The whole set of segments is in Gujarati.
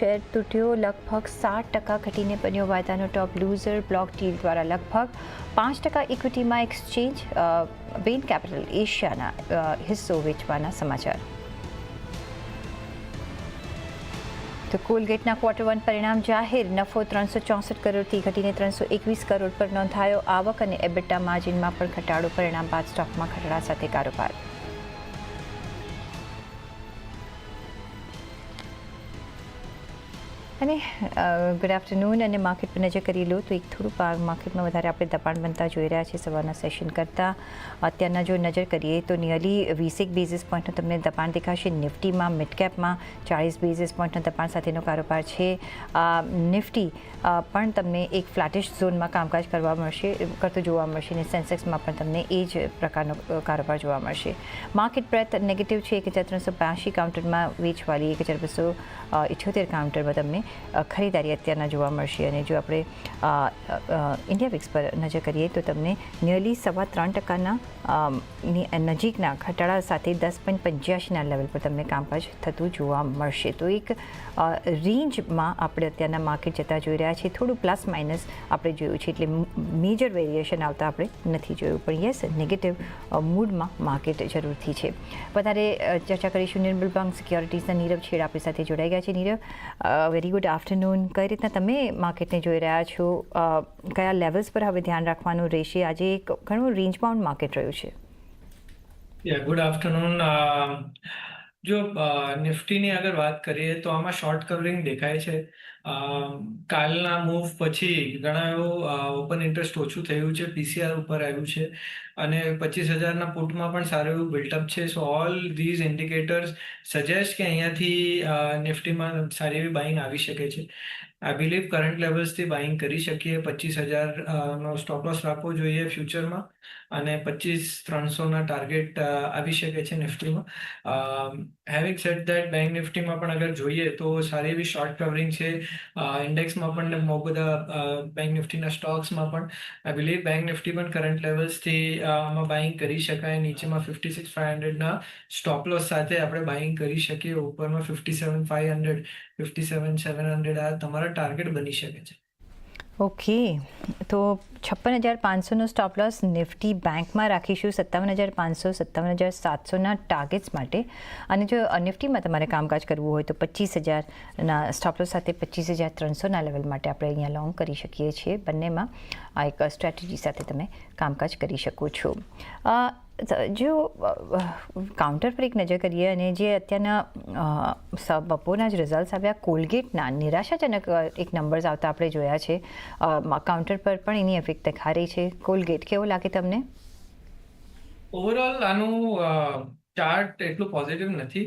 શેર તૂટ્યો. લગભગ સાત ટકા ઘટીને બન્યો વાયદાનો ટોપ લૂઝર બ્લોક ડીલ દ્વારા લગભગ પાંચ ટકા ઇક્વિટીમાં એક્સચેન્જ બેન કેપિટલ એશિયાના હિસ્સો વેચવાના સમાચાર. તો કોલગેટના ક્વાર્ટર વન પરિણામ જાહેર. નફો ત્રણસો ચોસઠ કરોડથી ઘટીને ત્રણસો એકવીસ કરોડ પર નોંધાયો. આવક અને એબિટા માર્જિનમાં પણ ઘટાડો. પરિણામ બાદ સ્ટોકમાં ઘટાડા સાથે કારોબાર. અને ગુડ આફ્ટરનૂન અને માર્કેટ પર નજર કરી લો તો એક થોડું માર્કેટમાં વધારે આપણે દબાણ બનતા જોઈ રહ્યા છીએ સવારના સેશન કરતાં. અત્યારના જો નજર કરીએ તો નિયરલી વીસેક બેઝિસ પોઈન્ટનું તમને દબાણ દેખાશે. નિફ્ટીમાં મિડકેપમાં ચાળીસ બેઝિસ પોઈન્ટના દબાણ સાથેનો કારોબાર છે. નિફ્ટી પણ તમને એક ફ્લેટિશ ઝોનમાં કામકાજ કરવા મળશે, કરતો જોવા મળશે અને સેન્સેક્સમાં પણ તમને એ જ પ્રકારનો કારોબાર જોવા મળશે. માર્કેટ બ્રેથ નેગેટિવ છે. એક હજાર ત્રણસો બ્યાસી કાઉન્ટરમાં વેચવાળી એક હજાર બસો ઇઠ્યોતેર કાઉન્ટરમાં તમને ખરીદારી અત્યારના જોવા મળશે અને જો આપણે ઇન્ડિયા વિક્સ પર નજર કરીએ તો તમને નિયરલી સવા ત્રણ ટકાના નજીકના ઘટાડા સાથે દસ પોઈન્ટ પંચ્યાસીના લેવલ પર તમને કામકાજ થતું જોવા મળશે. તો એક રેન્જમાં આપણે અત્યારના માર્કેટ જતા જોઈ રહ્યા છીએ. થોડું પ્લસ માઇનસ આપણે જોયું છે. એટલે મેજર વેરિએશન આવતા આપણે નથી જોયું. પણ યસ નેગેટિવ મૂડમાં માર્કેટ જરૂરથી છે. વધારે ચર્ચા કરીશું નિર્મલ બેંક સિક્યોરિટીઝના નીરવ છેડ આપણી સાથે જોડાઈ ગયા છે. નીરવ વેરી ગુડ આફ્ટરનૂન કઈ રીતના તમે માર્કેટને જોઈ રહ્યા છો? કયા લેવલ્સ પર હવે ધ્યાન રાખવાનું રહેશે? આજે એક ઘણું રેન્જ બાઉન્ડ માર્કેટ રહ્યું છે. યા ગુડ આફ્ટરનૂન જો નિફ્ટીની અગર વાત કરીએ તો આમાં શોર્ટ કવરિંગ દેખાય છે. કાલના મૂવ પછી ઘણા એવું ઓપન ઇન્ટરેસ્ટ ઓછું થયું છે પીસીઆર ઉપર આવ્યું છે. અને પચીસ હજારના પુટમાં પણ સારું એવું બિલ્ટઅપ છે. So all these indicators suggest કે અહીંયાથી નિફ્ટીમાં સારી એવી બાઇંગ આવી શકે છે. આઈ બિલીવ કરંટ લેવલ્સથી બાઇંગ કરી શકીએ. પચીસ હજાર નો સ્ટોપ લોસ રાખવો જોઈએ ફ્યુચરમાં અને પચીસ ત્રણસોના ટાર્ગેટ આવી શકે છે નિફ્ટીમાં. હેવિંગ સેટ દેટ બેંક નિફ્ટીમાં પણ અગર જોઈએ તો સારી એવી શોર્ટ કવરિંગ છે. ઇન્ડેક્સમાં પણ બહુ બધા બેંક નિફ્ટીના સ્ટોક્સમાં પણ. આઈ બિલીવ બેંક નિફ્ટી પણ કરંટ લેવલ્સથી આમાં બાઇંગ કરી શકાય. નીચેમાં ફિફ્ટી સિક્સ ફાઇવ હંડ્રેડના સ્ટોપ લોસ સાથે આપણે બાઇંગ કરી શકીએ. ઉપરમાં fifty seven five hundred fifty seven seven hundred આ તમારા ટાર્ગેટ બની શકે છે. ઓકે. તો છપ્પન હજાર પાંચસોનો સ્ટોપ લોસ નિફ્ટી બેંકમાં રાખીશું સત્તાવન હજાર પાંચસો, સત્તાવન હજાર સાતસોના ટાર્ગેટ્સ માટે. અને જો નિફ્ટીમાં તમારે કામકાજ કરવું હોય તો પચીસ હજારના સ્ટોપ લોસ સાથે પચીસ હજાર ત્રણસોના લેવલ માટે આપણે અહીંયા લોંગ કરી શકીએ છીએ. બંનેમાં આ એક સ્ટ્રેટેજી સાથે તમે કામકાજ કરી શકો છો. જો કાઉન્ટર પર એક નજર કરીએ અને જે અત્યારના બપોરના જ રિઝલ્ટ્સ આવ્યા કોલગેટના નિરાશાજનક એક નંબર્સ આવતા આપણે જોયા છે. કાઉન્ટર પર પણ એની ઇફેક્ટ દેખા રહી છે. કોલગેટ કેવો લાગે તમને? ઓવરઓલ આનું ચાર્ટ એટલું પોઝિટિવ નથી.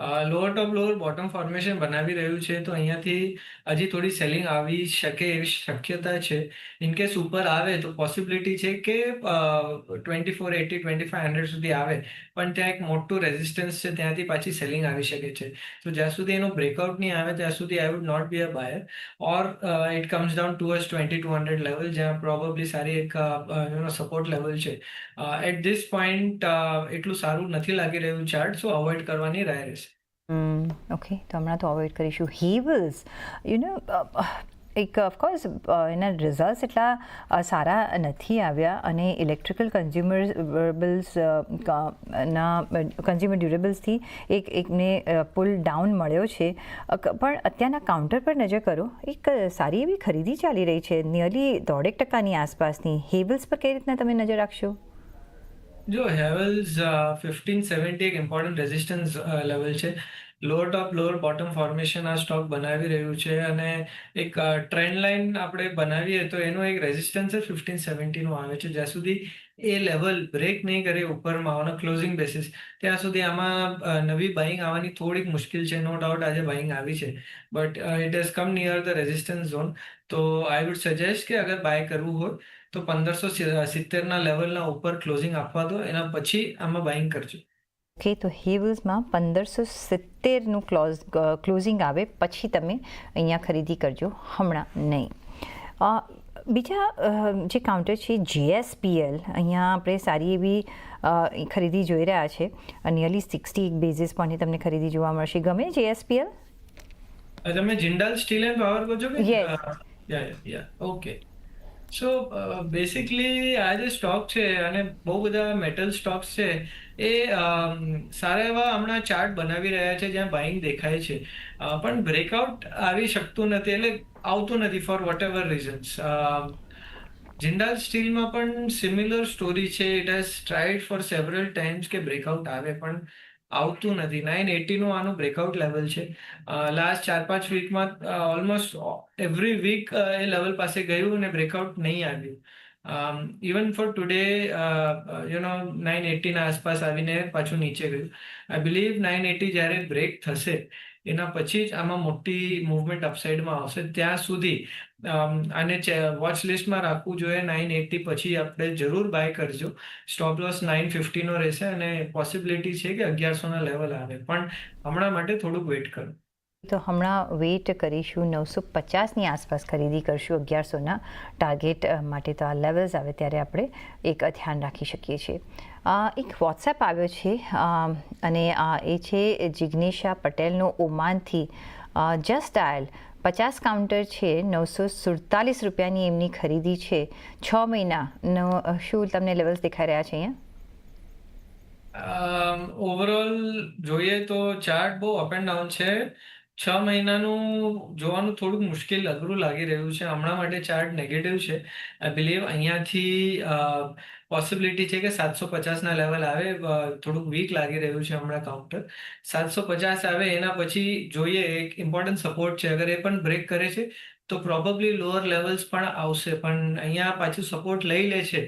Lower top lower bottom formation બનાવી રહ્યું છે. તો અહીંયાથી હજી થોડી સેલિંગ આવી શકે એવી શક્યતા છે. ઇનકેસ ઉપર આવે તો પોસિબિલિટી છે કે twenty four eighty twenty five hundred સુધી આવે. પણ ત્યાં એક મોટું રેઝિસ્ટન્સ છે, ત્યાંથી પાછી સેલિંગ આવી શકે છે. તો જ્યાં સુધી એનો બ્રેકઆઉટ નહીં આવે, ત્યાં સુધી I would not be a buyer or it comes down towards twenty two hundred level જ્યાં પ્રોબેબલી સારી એક યુનો સપોર્ટ લેવલ છે. એટ ધીસ પોઈન્ટ એટલું સારું નથી લાગી રહ્યું ચાર્ટ સો અવોઇડ કરવાની રાય રહેશે. ઓકે તો હમણાં તો અવોઇડ કરીશું. હેવલ્સ યુ નો એક ઓફકોર્સ એના રિઝલ્ટ્સ એટલા સારા નથી આવ્યા અને ઇલેક્ટ્રિકલ કન્ઝ્યુમરબલ્સ ના કન્ઝ્યુમર ડ્યુરેબલ્સથી એક, એકને પુલ ડાઉન મળ્યો છે. પણ અત્યારના કાઉન્ટર પર નજર કરો, એક સારી એવી ખરીદી ચાલી રહી છે. નિયરલી દોઢેક ટકાની આસપાસની. હેવલ્સ પર કઈ રીતના તમે નજર રાખશો? જો હેવલ્સ ફિફ્ટીન સેવન્ટી એક ઇમ્પોર્ટન્ટ રેઝિસ્ટન્સ લેવલ છે. Lower top lower bottom formation આ સ્ટોક બનાવી રહ્યું છે અને એક ટ્રેન્ડ લાઇન આપણે બનાવીએ તો એનું એક રેઝિસ્ટન્સ જ ફિફ્ટીન સેવન્ટીનું આવે છે. જ્યાં સુધી એ લેવલ બ્રેક નહીં કરે ઉપરમાં ઓન ક્લોઝિંગ બેસિસ ત્યાં સુધી આમાં નવી બાઇંગ આવવાની થોડીક મુશ્કેલ છે નો ડાઉટ આજે બાઇંગ આવી છે. But it has come near the resistance zone તો આઈ વુડ સજેસ્ટ કે અગર બાય કરવું હોય તો પંદરસો સિત્તેરના લેવલના ઉપર ક્લોઝિંગ આપવા દો એના પછી આમાં બાઇંગ કરજો. ઓકે તો હેવલ્સમાં પંદરસો સિત્તેરનું ક્લોઝ ક્લોઝિંગ આવે પછી તમે અહીંયા ખરીદી કરજો હમણાં નહીં. બીજા જે કાઉન્ટર છે જીએસપીએલ અહીંયા આપણે સારી એવી ખરીદી જોઈ રહ્યા છે નિયરલી સિક્સટી બેઝિસ પોઈન્ટની તમને ખરીદી જોવા મળશે. ગમે જીએસપીએલ તમે જિંદાલ સ્ટીલ એન્ડ પાવર કહો છો કે? Yes. Yeah yeah okay so basically આ જે સ્ટોક છે અને બહુ બધા મેટલ સ્ટોક્સ છે, એ સારા એવા હમણાં ચાર્ટ બનાવી રહ્યા છે જ્યાં બાઇંગ દેખાય છે. પણ બ્રેકઆઉટ આવી શકતું નથી એટલે આવતું નથી for whatever reasons Jindal સ્ટીલમાં પણ સિમિલર સ્ટોરી છે. It has tried for several times કે બ્રેકઆઉટ આવે પણ આવતું નથી. નાઇન એટીનું આનું બ્રેકઆઉટ લેવલ છે. લાસ્ટ ચાર પાંચ વીકમાં ઓલમોસ્ટ એવરી વીક એ લેવલ પાસે ગયું અને બ્રેકઆઉટ નહીં આવ્યું. Even for today you know nine એટીના આસપાસ આવીને પાછું નીચે ગયું. આઈ બિલીવ નાઇન એટી જ્યારે બ્રેક થશે, એના પછી જ આમાં મોટી મૂવમેન્ટ અપસાઇડમાં આવશે. ત્યાં સુધી આને વોચ લિસ્ટમાં રાખવું જોઈએ. નાઇન એટી પછી આપણે જરૂર બાય કરજો. સ્ટોપ લોસ નાઇન ફિફ્ટીનો રહેશે અને પોસિબિલિટી છે કે અગિયારસોના લેવલ આવે. પણ હમણાં માટે થોડુંક વેઇટ કરો. તો હમણાં વેઇટ કરીશું. નવસો પચાસની આસપાસ ખરીદી કરશું અગિયારસોના ટાર્ગેટ માટે તો આ લેવલ્સ આવે ત્યારે આપણે એક ધ્યાન રાખી શકીએ છીએ. એક વોટ્સએપ આવ્યો છે અને એ છે જિગ્નેશા પટેલનો ઓમાનથી. જસ્ટ આયલ પચાસ કાઉન્ટર છે, નવસો સુડતાલીસ રૂપિયાની એમની ખરીદી છે. છ મહિનાનો શું તમને લેવલ્સ દેખાઈ રહ્યા છે અહીંયા? ઓવરઓલ જોઈએ તો ચાર્ટ બહુ અપ એન્ડ ડાઉન છે. છ મહિનાનું જોવાનું થોડુંક મુશ્કેલ અઘરું લાગી રહ્યું છે. હમણાં માટે ચાર્ટ નેગેટિવ છે. આઈ બિલીવ અહીંયાથી પોસિબિલિટી છે કે સાતસો પચાસના લેવલ આવે થોડુંક વીક લાગી રહ્યું છે હમણાં કાઉન્ટર સાતસો પચાસ આવે એના પછી જોઈએ, એક ઇમ્પોર્ટન્ટ સપોર્ટ છે. અગર એ પણ બ્રેક કરે છે, તો પ્રોબેબલી લોઅર લેવલ્સ પણ આવશે. પણ અહીંયા પાછું સપોર્ટ લઈ લે છે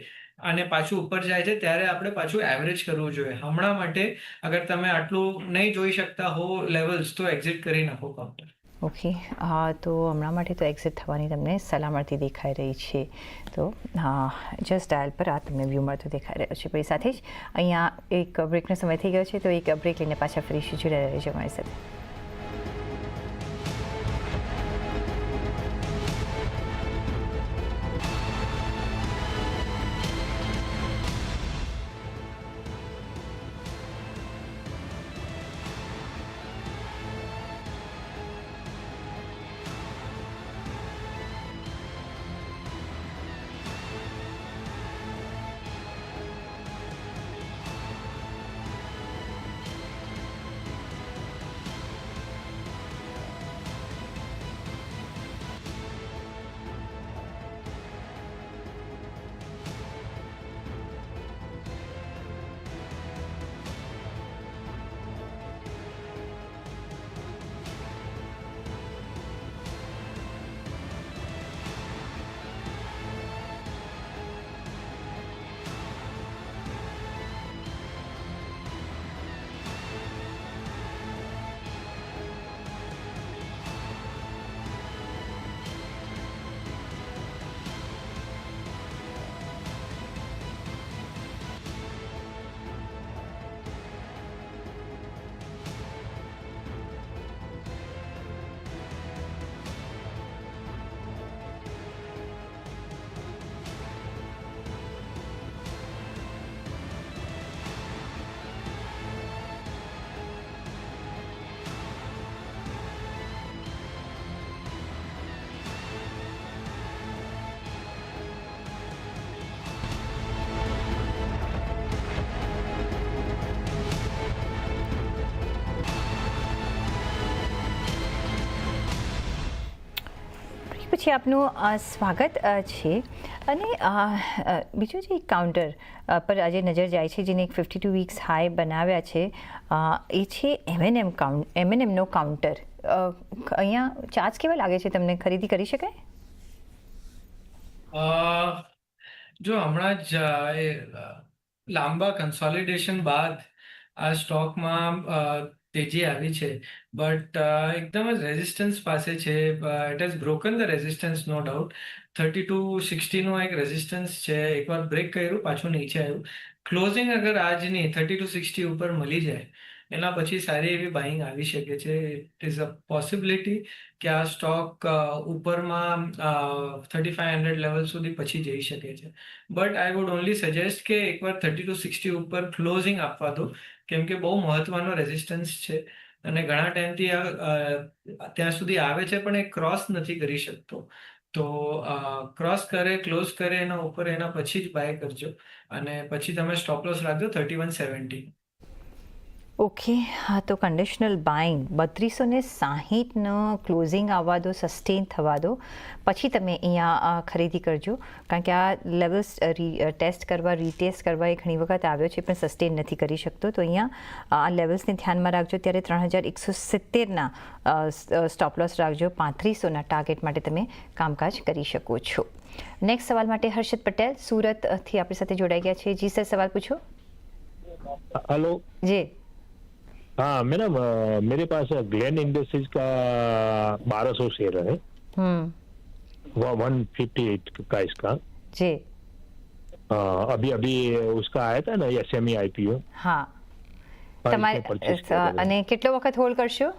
અને પાછું ઉપર જાય છે, ત્યારે આપણે પાછું એવરેજ કરવું જોઈએ. હમણાં માટે અગર તમે આટલું નહીં જોઈ શકતા હો લેવલ્સ તો એક્ઝિટ કરી નાખો કાઉન્ટર ઓકે હા તો હમણાં માટે તો એક્ઝિટ થવાની તમને સલામતી દેખાઈ રહી છે. તો, હા જસ્ટ ડાયલ પર આ તમને વ્યૂ મળતો દેખાઈ રહ્યો છે. પછી સાથે જ અહીંયા એક બ્રેકનો સમય થઈ ગયો છે, તો એક બ્રેક લઈને પાછા ફરીશું જોડાઈ રહેજો મારી સાથે. પછી આપનું સ્વાગત છે. અને બીજું જે કાઉન્ટર પર આજે નજર જાય છે, જેને એક ફિફ્ટી ટુ વીક્સ હાઈ બનાવ્યા છે એ છે એમએનએમ કાઉન્ટ એમએનએમનો કાઉન્ટર અહીંયા ચાર્જ કેવા લાગે છે તમને? ખરીદી કરી શકાય? જો હમણાં જ લાંબા કન્સોલિડેશન બાદ આ સ્ટોકમાં તેજી આવી છે. બટ એકદમ જ રેઝિસ્ટન્સ પાસે છે. It has broken the resistance no doubt thirty two સિક્સટીનો એક રેઝિસ્ટન્સ છે. એકવાર બ્રેક કર્યું, પાછું નીચે આવ્યું. ક્લોઝિંગ અગર આજની થર્ટી ટુ સિક્સટી ઉપર મળી જાય, એના પછી સારી એવી બાઇંગ આવી શકે છે. ઇટ ઇઝ અ પોસિબિલિટી કે આ સ્ટોક ઉપરમાં થર્ટી ફાઈવ હંડ્રેડ લેવલ સુધી પછી જઈ શકે છે. But I would only suggest કે એકવાર થર્ટી ટુ સિક્સટી ઉપર ક્લોઝિંગ આપવા દો. કેમ કે બહુ મહત્વનો રેઝિસ્ટન્સ છે અને ઘણા ટાઈમથી આ ત્યાં સુધી આવે છે પણ એ ક્રોસ નથી કરી શકતો. તો ક્રોસ કરે ક્લોઝ કરે એના ઉપર એના પછી જ બાય કરજો. અને પછી તમે સ્ટોપ લોસ રાખજો થર્ટી વન સેવન્ટી ઓકે હા તો કંડિશનલ બાઇંગ બત્રીસો ને સાહીઠનો ક્લોઝિંગ આવવા દો સસ્ટેન થવા દો પછી તમે અહીંયા ખરીદી કરજો. કારણ કે આ લેવલ્સ ટેસ્ટ કરવા રીટેસ્ટ કરવા એ ઘણી વખત આવ્યો છે પણ સસ્ટેન નથી કરી શકતો. તો અહીંયા આ લેવલ્સને ધ્યાનમાં રાખજો. ત્યારે ત્રણ હજાર એકસો સિત્તેરના સ્ટોપલોસ રાખજો. પાંત્રીસોના ટાર્ગેટ માટે તમે કામકાજ કરી શકો છો. નેક્સ્ટ સવાલ માટે હર્ષદ પટેલ સુરતથી આપણી સાથે જોડાઈ ગયા છે. જી સર સવાલ પૂછો. હેલો જી. हाँ मैडम अ, मेरे पास ग्लैन इंडस्ट्रीज का बारह सौ शेयर है હમ वन फिफ्टी एट का इसका જી अ, अभी अभी उसका आया था ना एस एम आईपीओ હા તમારે અને કેટલો વખત હોલ્ડ કરશો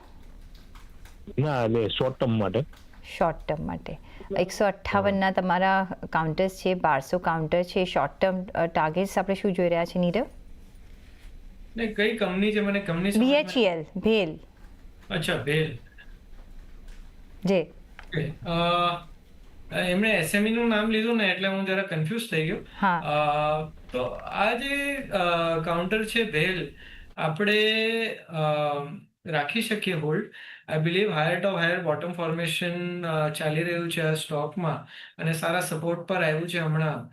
ના એટલે શોર્ટ ટર્મ માટે શોર્ટ ટર્મ માટે એકસો અઠ્ઠાવનના તમારા કાઉન્ટર્સ છે બારસો કાઉન્ટર છે શોર્ટ ટર્મ ટાર્ગેટ્સ આપણે શું જોઈ રહ્યા છે નીરવ ને કઈ કંપની છે? મને કંપની સમજમાં- બીએચઈએલ ભેલ. અચ્છા ભેલ. જે. એમણે એસએમઈ નું નામ લીધું ને એટલે હું જરા કન્ફ્યુઝ થઈ ગયો. તો આ જે કાઉન્ટર છે ભેલ આપણે રાખી શકીએ hold I believe higher to higher bottom formation ચાલી રહ્યું છે આ સ્ટોકમાં અને સારા સપોર્ટ પર આવ્યું છે હમણાં.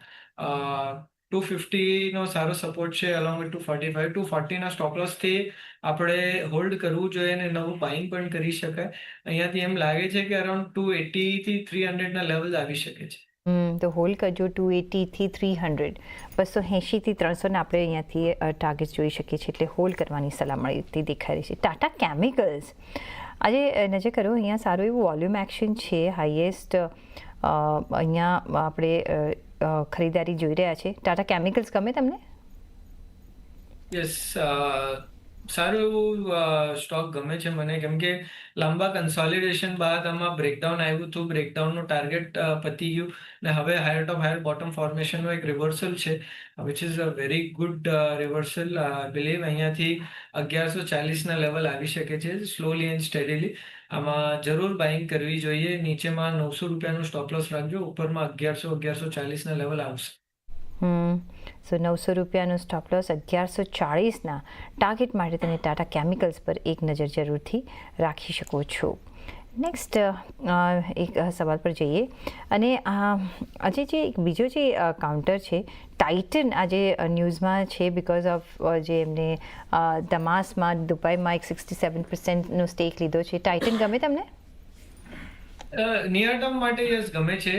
ટુ ફિફ્ટીનો સારો સપોર્ટ છે along with two forty five two ફોર્ટીના stop આપણે હોલ્ડ કરવું જોઈએ અને નવું બાઇંગ પણ કરી શકાય. અહીંયાથી એમ લાગે છે કે અરાઉન્ડ ટુ એટીથી થ્રી હંડ્રેડના લેવલ આવી શકે છે. હમ, તો હોલ્ડ કરજો ટુ એટીથી થ્રી હંડ્રેડ બસો એંશીથી ત્રણસોને આપણે અહીંયાથી ટાર્ગેટ જોઈ શકીએ છીએ એટલે હોલ્ડ કરવાની સલાહ મળતી દેખાઈ રહી છે. ટાટા કેમિકલ્સ આજે નજર કરો અહીંયા સારું એવું વોલ્યુમ એક્શન છે હાઈએસ્ટ અહીંયા આપણે ખરીદારી જોઈ રહ્યા છે. ટાટા કેમિકલ્સ ગમે તમને? યસ સારું એવું સ્ટોક ગમે છે મને. કેમ કે લાંબા કન્સોલિડેશન બાદ આમાં બ્રેકડાઉન આવ્યું હતું. બ્રેકડાઉનનું ટાર્ગેટ પતી ગયું. ને હવે હાયર ટોપ હાયર બોટમ ફોર્મેશનનું એક રિવર્સલ છે which is a very good reversal believe અહીંયાથી અગિયારસો ચાલીસના લેવલ આવી શકે છે સ્લોલી એન્ડ સ્ટેડીલી આમાં જરૂર બાઇંગ કરવી જોઈએ. નીચેમાં નવસો રૂપિયાનું સ્ટોપ લોસ રાખજો. ઉપરમાં અગિયારસો અગિયારસો ચાલીસના લેવલ આવશે. સો નવસો રૂપિયાનો સ્ટોપ લોસ અગિયારસો ચાળીસના ટાર્ગેટ માટે તમે ટાટા કેમિકલ્સ પર એક નજર જરૂરથી રાખી શકો છો. નેક્સ્ટ એક સવાલ પર જઈએ. અને આજે જે એક બીજો જે કાઉન્ટર છે ટાઇટન આજે ન્યૂઝમાં છે બિકોઝ ઓફ જે એમને દમાસમાં દુબઈમાં એક સિક્સટી સેવન પર્સન્ટનો સ્ટેક લીધો છે. ટાઇટન ગમે તમને? નિયર ટર્મ માટે યસ ગમે છે.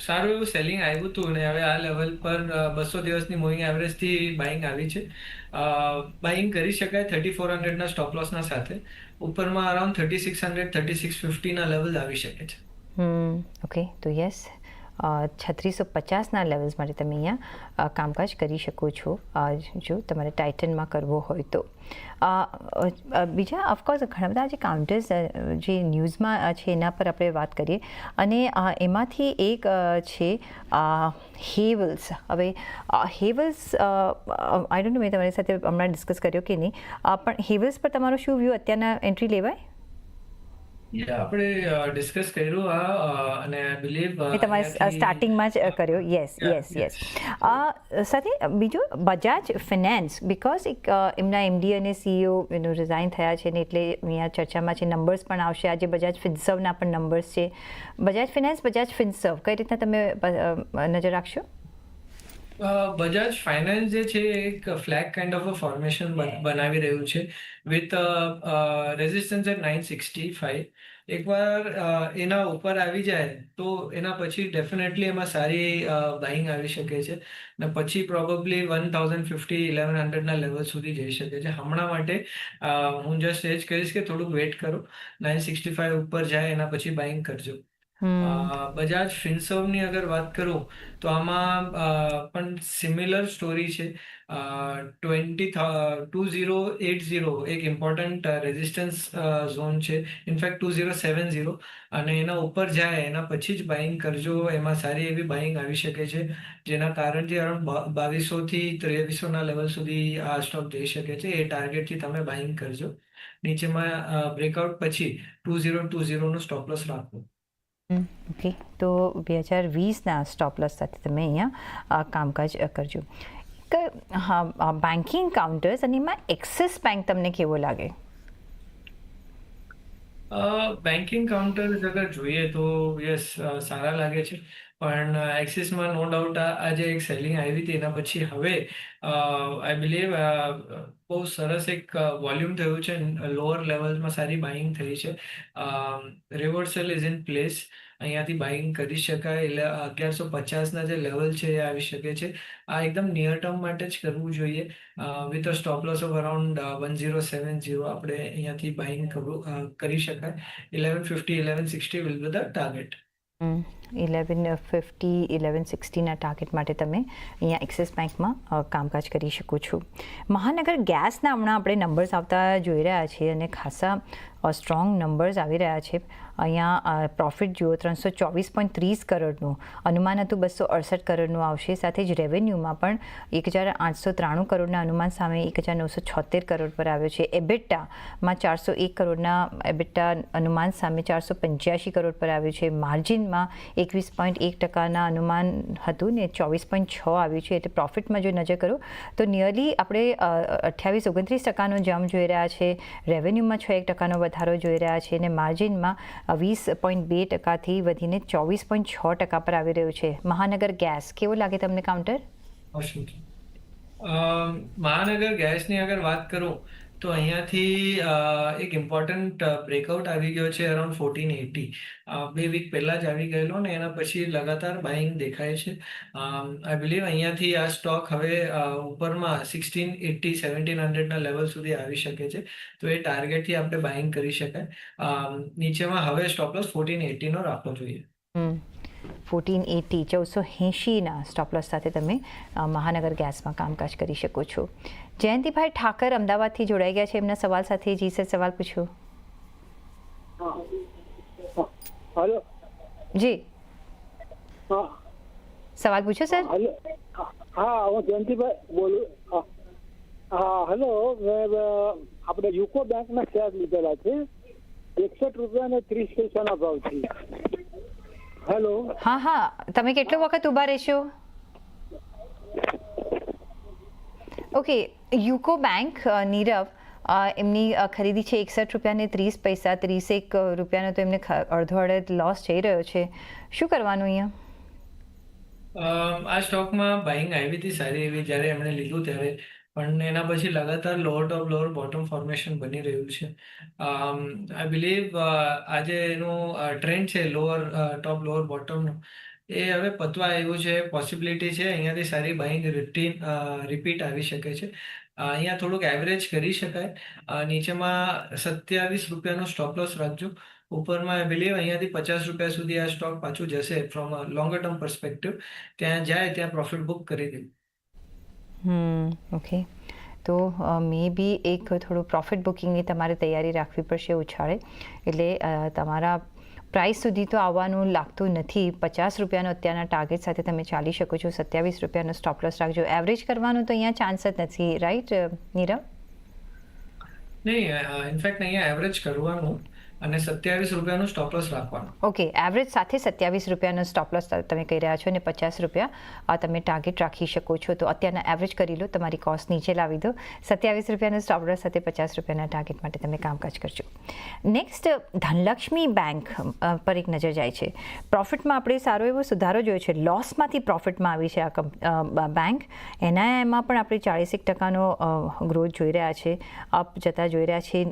સારું એવું સેલિંગ આવ્યું હતું ને હવે આ લેવલ પર બસો દિવસની મૂવિંગ એવરેજથી બાઇંગ આવી છે. બાઇંગ કરી શકાય થર્ટી ફોર હંડ્રેડના સ્ટોપ લોસના સાથે. ઉપરમાં around thirty six hundred thirty six ફિફ્ટીના level આવી શકે છે. ઓકે તો યસ છત્રીસો પચાસના લેવલ્સ માટે તમે અહીંયા કામકાજ કરી શકો છો જો તમારે ટાઇટનમાં કરવો હોય તો. બીજા ઓફકોર્સ ઘણા બધા જે કાઉન્ટર્સ જે ન્યૂઝમાં છે એના પર આપણે વાત કરીએ. અને એમાંથી એક છે હેવલ્સ હવે હેવલ્સ આઈ ડોન્ટ નો મેં તમારી સાથે હમણાં ડિસ્કસ કર્યો કે નહીં. પણ હેવલ્સ પર તમારો શું વ્યૂ અત્યારના એન્ટ્રી લેવાય? Yeah, આપણે ડિસ્કસ કર્યું આ અને આઈ બિલીવ એ તમારે સ્ટાર્ટિંગમાં જ કર્યો. યસ યસ યસ સાથે બીજું બજાજ ફિનાન્સ બિકોઝ એક એમના એમડી અને સીઈઓ એનું રિઝાઇન થયા છે ને એટલે અહીંયા ચર્ચામાં છે નંબર્સ પણ આવશે. આજે બજાજ ફિન્સર્વના પણ નંબર્સ છે. બજાજ ફિનાન્સ બજાજ ફિન્સર્વ કઈ રીતના તમે નજર રાખશો? બજાજ ફાઇનાન્સ જે છે એક flag kind of a formation બનાવી રહ્યું છે. With resistance at nine sixty five એકવાર એના ઉપર આવી જાય તો એના પછી ડેફિનેટલી એમાં સારી બાઇંગ આવી શકે છે. ને પછી probably one thousand fifty eleven હંડ્રેડના level સુધી જઈ શકે છે. હમણાં માટે હું જસ્ટ એ જ કહીશ કે થોડુંક વેટ કરો. નાઇન સિક્સટી ફાઈવ ઉપર જાય એના પછી બાઇંગ કરજો. બજાજ ફિન્સર્વની અગર વાત કરું તો આમાં પણ સિમિલર સ્ટોરી છે. Twenty two zero eight zero એક ઇમ્પોર્ટન્ટ રેઝિસ્ટન્સ ઝોન છે in fact two zero seven zero અને એના ઉપર જાય, એના પછી જ બાઇંગ કરજો, એમાં સારી એવી બાઇંગ આવી શકે છે, જેના કારણથી અરાઉન્ડ બાવીસોથી ત્રેવીસોના લેવલ સુધી આ સ્ટોક જઈ શકે છે, એ ટાર્ગેટથી તમે બાઇંગ કરજો. નીચેમાં બ્રેકઆઉટ પછી ટુ ઝીરો ટુ ઝીરોનો સ્ટોપ લોસ રાખવો ઓકે તો બે હજાર વીસના સ્ટોપ લોસ સાથે તમે અહીંયા કામકાજ કરજો. એક બેન્કિંગ કાઉન્ટર્સ અને એમાં એક્સિસ બેંક તમને કેવો લાગે? બેન્કિંગ કાઉન્ટર્સ અગર જોઈએ તો યસ સારા લાગે છે. પણ એક્સિસમાં નો ડાઉટ આજે એક સેલિંગ આવી હતી એના પછી હવે આઈ બિલીવ બહુ સરસ એક વોલ્યુમ થયું છે. લોઅર લેવલ્સમાં સારી બાઇંગ થઈ છે. રિવર્સલ ઇઝ ઇન પ્લેસ અહીંયાથી બાઇંગ કરી શકાય. એટલે અગિયારસો પચાસના જે લેવલ છે એ આવી શકે છે. આ એકદમ નિયર ટર્મ માટે જ કરવું જોઈએ. With a stop loss of around one zero seven zero આપણે અહીંયાથી બાઇંગ કરી શકાય. Eleven fifty eleven sixty will be the target eleven fifty eleven સિક્સટીના target માટે તમે અહીંયા એક્સિસ બેંકમાં કામકાજ કરી શકો છો. મહાનગર ગેસના હમણાં આપણે નંબર્સ આવતા જોઈ રહ્યા છીએ અને ખાસા સ્ટ્રોંગ નંબર્સ આવી રહ્યા છે. અહીંયા પ્રોફિટ જુઓ, ત્રણસો ચોવીસ પોઈન્ટ ત્રીસ કરોડનું, અનુમાન હતું બસો અડસઠ કરોડનું આવશે. સાથે જ રેવન્યુમાં પણ એક હજાર આઠસો ત્રાણું કરોડના અનુમાન સામે એક હજાર નવસો છોતેર કરોડ પર આવ્યો છે. એબિટ્ટામાં ચારસો એક કરોડના એબિટ્ટા અનુમાન સામે ચારસો પંચ્યાસી કરોડ પર આવ્યું છે. માર્જિનમાં એકવીસ પોઈન્ટ એક ટકાના અનુમાન હતું ને ચોવીસ પોઈન્ટ છ આવ્યું છે, એટલે પ્રોફિટમાં જો નજર કરો, તો નિયરલી આપણે અઠ્યાવીસ ઓગણત્રીસ ટકાનો જમ્પ જોઈ રહ્યા છે રેવન્યુમાં છ એક ટકાનો વધારો જોઈ રહ્યા છે અને માર્જિનમાં વીસ પોઈન્ટ બે ટકાથી વધીને ચોવીસ પોઈન્ટ છ ટકા પર આવી રહ્યું છે. મહાનગર ગેસ, કેવો લાગે તમને કાઉન્ટર મહાનગર ગેસની અગર વાત કરું તો અહીંયાથી એક ઇમ્પોર્ટન્ટ બ્રેકઆઉટ આવી ગયો છે અરાઉન્ડ ફોર્ટીન એટી બે વીક પહેલાં જ આવી ગયેલો ને એના પછી લગાતાર બાઇંગ દેખાય છે. આઈ બિલીવ અહીંયાથી આ સ્ટોક હવે ઉપરમાં સિક્સટીન એટી સેવન્ટીન હંડ્રેડના લેવલ સુધી આવી શકે છે. તો એ ટાર્ગેટથી આપણે બાઇંગ કરી શકાય. નીચેમાં હવે સ્ટોપ લોસ ફોર્ટીન એટીનો રાખવો જોઈએ. ફોર્ટીન એટી ચૌદસો એંશીના સ્ટોપલોસ સાથે તમે મહાનગર ગેસમાં કામકાજ કરી શકો છો. જયંતિભાઈ ઠાકર અમદાવાદથી જોડાઈ ગયા છે. એમના સવાલ સાથે જી સર સવાલ પૂછો. હલો. જી. સવાલ પૂછો સર? હા હું જયંતિભાઈ બોલું. હા. હલો. મેં આપણે યુકો બેંકના શેર લીધેલા છે. એકસઠ રૂપિયા ને ત્રીસ પૈસાના ભાવથી. હેલો. હા હા. તમે કેટલો વખત ઊભા રહેશો? ઓકે યુકો બેંક નીરવ એમની ખરીદી છે એકસઠ રૂપિયાને ત્રીસ પૈસા ત્રીસેક અ, રૂપિયાનો તો એમને અડધો અડધ લોસ જઈ રહ્યો છે. શું કરવાનું અહીંયા? આ સ્ટોકમાં બાઇંગ આવી હતી સારી એવી જ્યારે એમણે લીધું ત્યારે. પણ એના પછી લગાતાર lower top lower bottom formation બની રહ્યું છે. આઈ બિલીવ આજે એનું ટ્રેન્ડ છે લોઅર ટોપ લોઅર બોટમનું એ હવે પતવા આવ્યું છે પોસિબિલિટી છે. અહીંયાથી સારી બાઇંગ રિટીન રિપીટ આવી શકે છે. અહીંયા થોડુંક એવરેજ કરી શકાય. નીચેમાં સત્યાવીસ રૂપિયાનો સ્ટોપ લોસ રાખજો. ઉપરમાં બિલીવ અહીંયાથી પચાસ રૂપિયા સુધી આ સ્ટોક પાછું જશે ફ્રોમ લોંગર ટર્મ પર્સપેક્ટિવ ત્યાં જાય, ત્યાં પ્રોફિટ બુક કરી દેવું હમ ઓકે તો મે બી એક થોડું પ્રોફિટ બુકિંગની તમારે તૈયારી રાખવી પડશે ઉછાળે. એટલે તમારા પ્રાઇસ સુધી તો આવવાનું લાગતું નથી. પચાસ રૂપિયાનો અત્યારના ટાર્ગેટ સાથે તમે ચાલી શકો છો. સત્યાવીસ રૂપિયાનો સ્ટોપ લોસ રાખજો. એવરેજ કરવાનો તો અહીંયા ચાન્સ જ નથી. રાઈટ નીરવ? નહીં ઇનફેક્ટ અહીંયા એવરેજ કરવાનું. અને સત્યાવીસ રૂપિયાનું સ્ટોપ લોસ રાખવાનું. ઓકે એવરેજ સાથે સત્યાવીસ રૂપિયાનો સ્ટોપ લોસ તમે કહી રહ્યા છો અને પચાસ રૂપિયા તમે ટાર્ગેટ રાખી શકો છો. તો અત્યારના એવરેજ કરી લો તમારી કોસ્ટ નીચે લાવી દો. સત્યાવીસ રૂપિયાનો સ્ટોપ લોસ સાથે પચાસ રૂપિયાના ટાર્ગેટ માટે તમે કામકાજ કરજો. નેક્સ્ટ ધનલક્ષ્મી બેંક પર એક નજર જાય છે. પ્રોફિટમાં આપણે સારો એવો સુધારો જોયો છે. લોસમાંથી પ્રોફિટમાં આવી છે આ બેંક એના એમાં પણ આપણે ચાળીસેક ટકાનો ગ્રોથ જોઈ રહ્યા છે. અપ જતા જોઈ રહ્યા છે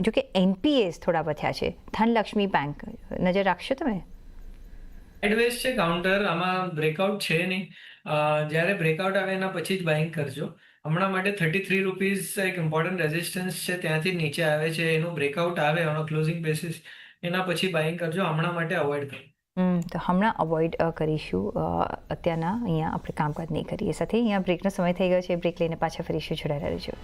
જોકે અ, જો થોડા વધ્યા છે. ધનલક્ષ્મી બેંક નજર રાખશો તમે? એડવેસ છે કાઉન્ટર આમાં બ્રેકઆઉટ છે નહીં. જ્યારે બ્રેકઆઉટ આવે એના પછી જ બાઇંગ કરજો. હમણાં માટે થર્ટી થ્રી રૂપીઝ એક ઇમ્પોર્ટન્ટ રેઝિસ્ટન્સ છે ત્યાંથી નીચે આવે છે એનું બ્રેકઆઉટ આવે એનો ક્લોઝિંગ બેસિસ એના પછી બાઇંગ કરજો. હમણાં માટે અવોઇડ કરો. તો હમણાં અવોઇડ કરીશું. અત્યારના અહીંયા આપણે કામકાજ નહીં કરીએ. સાથે અહીંયા બ્રેકનો સમય થઈ ગયો છે. બ્રેક લઈને પાછા ફરીશું જોડાયેલા રહેજો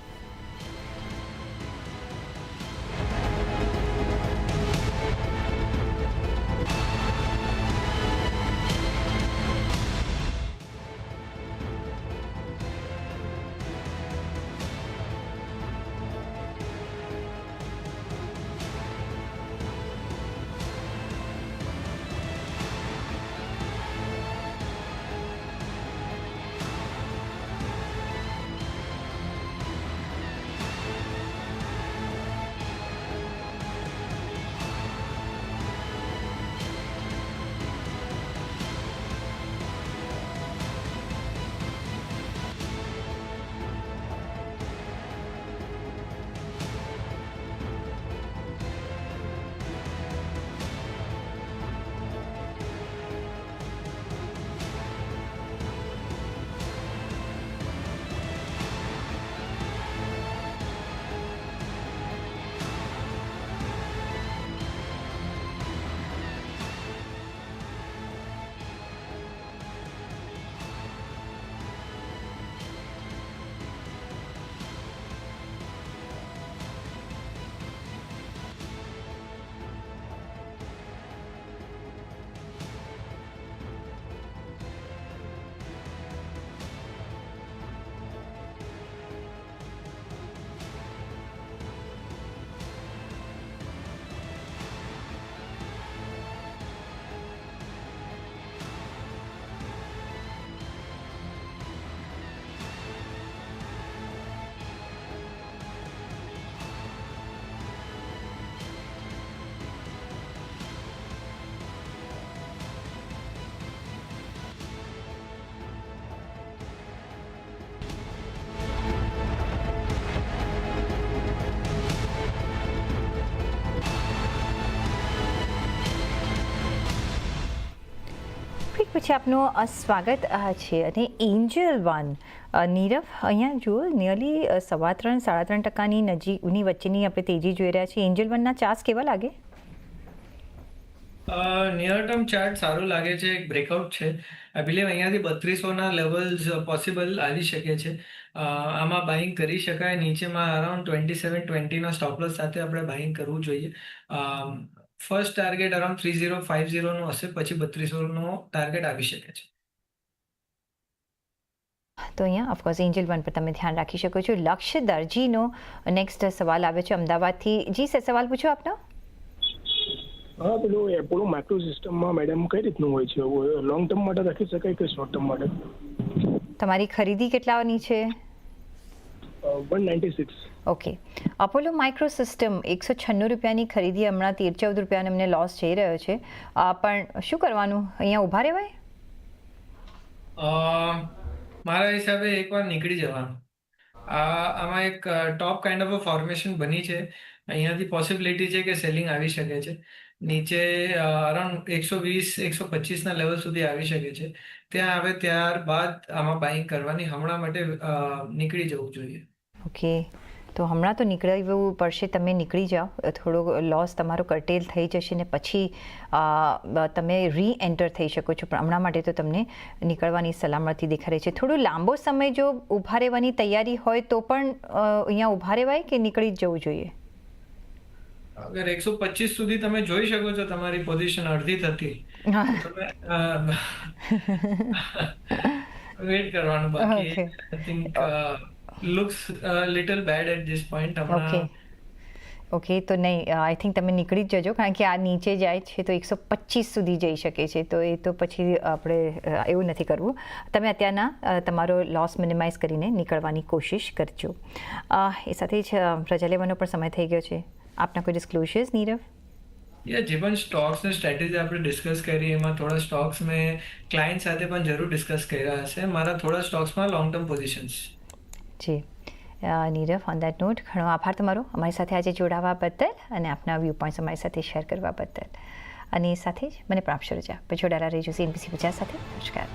પછી આપનું સ્વાગત છે અને એન્જલ વન. નીરવ, અહીંયા જુઓ નિયરલી સવા ત્રણ, સાડા ત્રણ ટકાની નજીકની વચ્ચેની આપણે તેજી જોઈ રહ્યા છીએ. એન્જલ વનના ચાર્જ કેવા લાગે? નિયર ટર્મ ચાર્ટ સારું લાગે છે, એક બ્રેકઆઉટ છે. આઈ બિલીવ અહીંયાથી બત્રીસોના લેવલ્સ પોસિબલ આવી શકે છે. આમાં બાઇંગ કરી શકાય. નીચેમાં અરાઉન્ડ ટ્વેન્ટી સેવન ટ્વેન્ટીના સ્ટોપલોસ સાથે આપણે બાઇંગ કરવું જોઈએ. First target around three zero five ઝીરોનું હશે પછી બત્રીસોનો ટાર્ગેટ આવી શકે છે. તો અહીંયા ઓફકોર્સ એન્જલ વન પર તમે ધ્યાન રાખી શકો છો. લક્ષ્ય દરજીનો નેક્સ્ટ સવાલ આવે છે અમદાવાદથી. જી સર સવાલ પૂછો આપનો. હા પેલું એપોલો માઇક્રો સિસ્ટમમાં મેડમ કઈ રીતનું હોય છે? લોંગ ટર્મ માટે રાખી શકાય કે શોર્ટ ટર્મ માટે? તમારી ખરીદી કેટલાની છે? One ninety six okay Apollo Micro System એકસો છન્નું રૂપિયાની ખરીદી હમણાં તેર ચૌદ રૂપિયાનો એમને લોસ જઈ રહ્યો છે. અ, પણ શું કરવાનું? અહીંયા ઊભા રહેવાય? અ, મારા હિસાબે એકવાર નીકળી જવાનું. આ આમાં એક ટોપ કાઇન્ડ ઓફ ફોર્મેશન બની છે. અહીંયાથી પોસિબિલિટી છે કે સેલિંગ આવી શકે છે. નીચે અરાઉન્ડ એકસો વીસ એકસો પચીસના લેવલ સુધી આવી શકે છે. ત્યાં આવે ત્યારબાદ આમાં બાઇંગ કરવાની. હમણાં માટે નીકળી જવું જોઈએ. ઓકે. તો હમણાં તો નીકળવું પડશે તમે નીકળી જાઓ. થોડો લોસ તમારો કર્ટેલ થઈ જશે ને પછી તમે રી એન્ટર થઈ શકો છો. પણ હમણાં માટે તો તમને નીકળવાની સલામતી દેખાડે છે. થોડો લાંબો સમય જો ઊભા રહેવાની તૈયારી હોય તો પણ અહીંયા ઊભા રહેવાય કે નીકળી જ જવું જોઈએ? અગર એકસો પચીસ સુધી તમે જોઈ શકો છો તમારી પોઝિશન અડધી થતી. વેટ કરવાનું બાકી. I think looks little bad at this point okay હમણાં. ઓકે તો નહીં આઈ થિંક તમે નીકળી જ જજો કારણ કે આ નીચે જાય છે તો એકસો પચીસ સુધી જઈ શકે છે તો એ તો પછી આપણે એવું નથી કરવું. તમે અત્યારના તમારો લોસ મિનિમાઇઝ કરીને નીકળવાની કોશિશ કરજો. એ સાથે જ રજા લેવાનો પણ સમય થઈ ગયો છે. આપના કોઈ ડિસ્ક્લોઝર્સ નીરવ? યા જે પણ સ્ટોક્સ ને સ્ટ્રેટેજી આપણે ડિસ્કસ કરી એમાં થોડા સ્ટોક્સ મેં ક્લાયન્ટ સાથે પણ જરૂર ડિસ્કસ કર્યા હશે. મારા થોડા સ્ટોક્સમાં long term positions G. Nirav on that note ઘણો આભાર તમારો અમારી સાથે આજે જોડાવા બદલ અને આપના વ્યૂ પોઈન્ટ્સ અમારી સાથે શેર કરવા બદલ. અને સાથે જ મને પણ આપશો રજા. જોડાયેલા રહેજો સીએનબીસી પચાસ સાથે. નમસ્કાર.